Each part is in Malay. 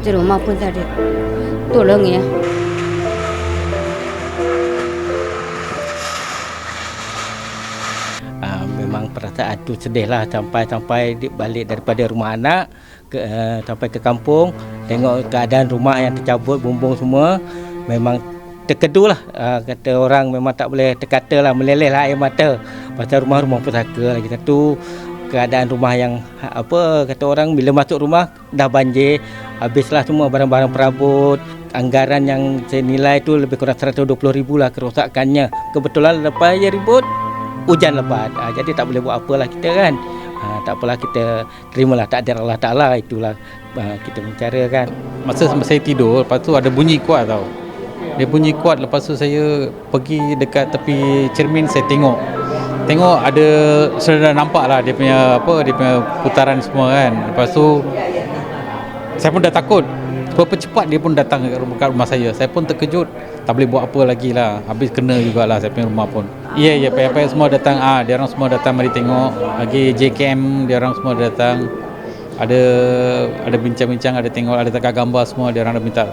Itu rumah pun tak ada. Tolong ya. uh, memang perasaan tu sedih lah sampai-sampai di- balik daripada rumah anak ke, uh, sampai ke kampung tengok keadaan rumah yang tercabut bumbung semua memang terkedu lah uh, kata orang memang tak boleh terkata lah meleleh lah air mata pasal rumah-rumah pusaka lagi satu keadaan rumah yang apa kata orang bila masuk rumah dah banjir habislah semua barang-barang perabot anggaran yang saya nilai tu lebih kurang 120 ribu lah kerosakannya kebetulan lepas je ribut hujan lebat. Ha, jadi tak boleh buat apalah kita kan. Ha, tak apalah kita terimalah takdir Allah Taala itulah ha, kita bicara kan. Masa saya tidur, lepas tu ada bunyi kuat tau. Dia bunyi kuat, lepas tu saya pergi dekat tepi cermin, saya tengok. Tengok ada, sudah dah nampak lah dia punya, apa, dia punya putaran semua kan. Lepas tu, saya pun dah takut. Berapa cepat dia pun datang kat rumah, kat rumah saya. Saya pun terkejut. Tak boleh buat apa lagi lah. Habis kena jugalah saya punya rumah pun. Ya, ya, pihak-pihak semua datang. Ah, dia orang semua datang mari tengok. Lagi JKM, dia orang semua datang. Ada ada bincang-bincang, ada tengok, ada tangkap gambar semua. Dia orang dah minta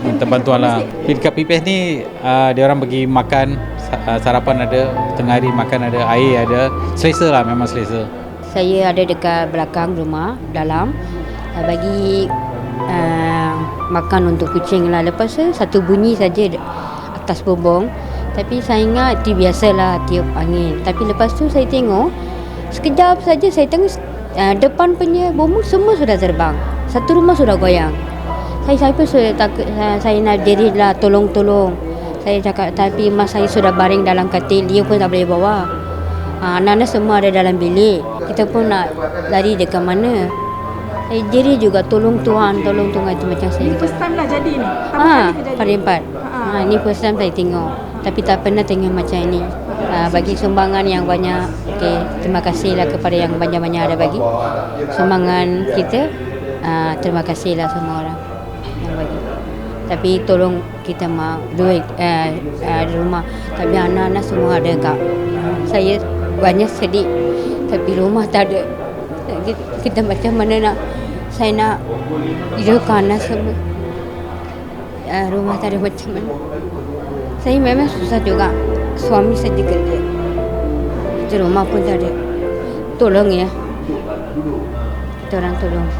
minta bantuan lah. Dekat PPS ni, uh, dia orang bagi makan, ah, sarapan ada, tengah hari makan ada, air ada. Selesa lah, memang selesa. Saya ada dekat belakang rumah, dalam. Uh, bagi uh, makan untuk kucing lah. Lepas tu satu bunyi saja atas bumbung. Tapi saya ingat itu biasalah tiup angin. Tapi lepas tu saya tengok, sekejap saja saya tengok uh, depan punya bumbung semua sudah terbang. Satu rumah sudah goyang. Saya saya pun sudah takut, saya, saya nak diri lah tolong-tolong. Saya cakap tapi mas saya sudah baring dalam katil, dia pun tak boleh bawa. Ha, anak-anak semua ada dalam bilik. Kita pun nak lari dekat mana. Saya diri juga tolong Tuhan, tolong Tuhan itu macam saya. Ini first time lah jadi ni. Ha, kali empat. Ha, ini first time saya tengok. Tapi tak pernah tengok macam ini. Ha, bagi sumbangan yang banyak. Okay, terima kasihlah kepada yang banyak-banyak ada bagi. Sumbangan kita, ha, terima kasihlah semua orang yang bagi. Tapi tolong kita mau duit uh, di rumah. Tapi anak-anak semua ada kak. Saya banyak sedih. Tapi rumah tak ada. Kita, macam mana nak saya nak hidupkan anak semua. Uh, rumah tak ada macam mana. Saya memang susah juga. Suami saya kerja. Itu rumah pun tak ada. Tolong ya. Kita orang tolong.